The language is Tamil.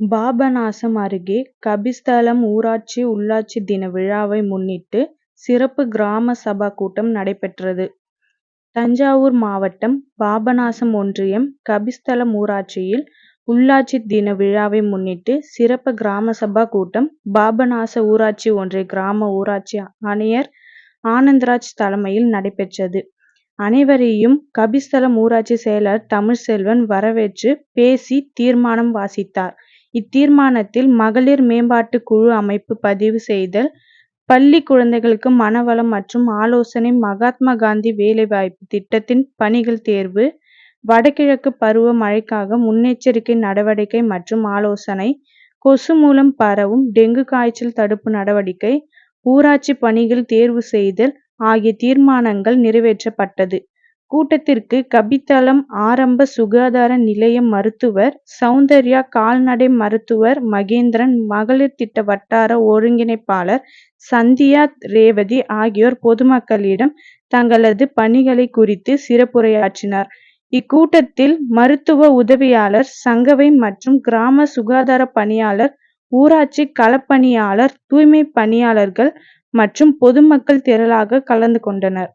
பாபநாசம் அருகே கபிஸ்தலம் ஊராட்சி உள்ளாட்சி தின விழாவை முன்னிட்டு சிறப்பு கிராம சபா கூட்டம் நடைபெற்றது. தஞ்சாவூர் மாவட்டம் பாபநாசம் ஒன்றியம் கபிஸ்தலம் ஊராட்சியில் உள்ளாட்சி தின விழாவை முன்னிட்டு சிறப்பு கிராம சபா கூட்டம் பாபநாச ஊராட்சி ஒன்றிய கிராம ஊராட்சி ஆணையர் ஆனந்தராஜ் தலைமையில் நடைபெற்றது. அனைவரையும் கபிஸ்தலம் ஊராட்சி செயலர் தமிழ்செல்வன் வரவேற்று பேசி தீர்மானம் வாசித்தார். இத்தீர்மானத்தில் மகளிர் மேம்பாட்டு குழு அமைப்பு பதிவு செய்தல், பள்ளி குழந்தைகளுக்கு மனவளம் மற்றும் ஆலோசனை, மகாத்மா காந்தி வேலைவாய்ப்பு திட்டத்தின் பணிகள் தேர்வு, வடகிழக்கு பருவ மழைக்காக முன்னெச்சரிக்கை நடவடிக்கை மற்றும் ஆலோசனை, கொசு மூலம் பரவும் டெங்கு காய்ச்சல் தடுப்பு நடவடிக்கை, ஊராட்சி பணிகள் தேர்வு செய்தல் ஆகிய தீர்மானங்கள் நிறைவேற்றப்பட்டது. கூட்டத்திற்கு கபித்தளம் ஆரம்ப சுகாதார நிலைய மருத்துவர் சவுந்தர்யா, கால்நடை மருத்துவர் மகேந்திரன், மகளிர் திட்ட வட்டார ஒருங்கிணைப்பாளர் சந்தியா, ரேவதி ஆகியோர் பொதுமக்களிடம் தங்களது பணிகளை குறித்து சிறப்புரையாற்றினார் இக்கூட்டத்தில் மருத்துவ உதவியாளர் சங்கவை மற்றும் கிராம சுகாதார பணியாளர், ஊராட்சி களப்பணியாளர், தூய்மை பணியாளர்கள் மற்றும் பொதுமக்கள் திரளாக கலந்து கொண்டனர்.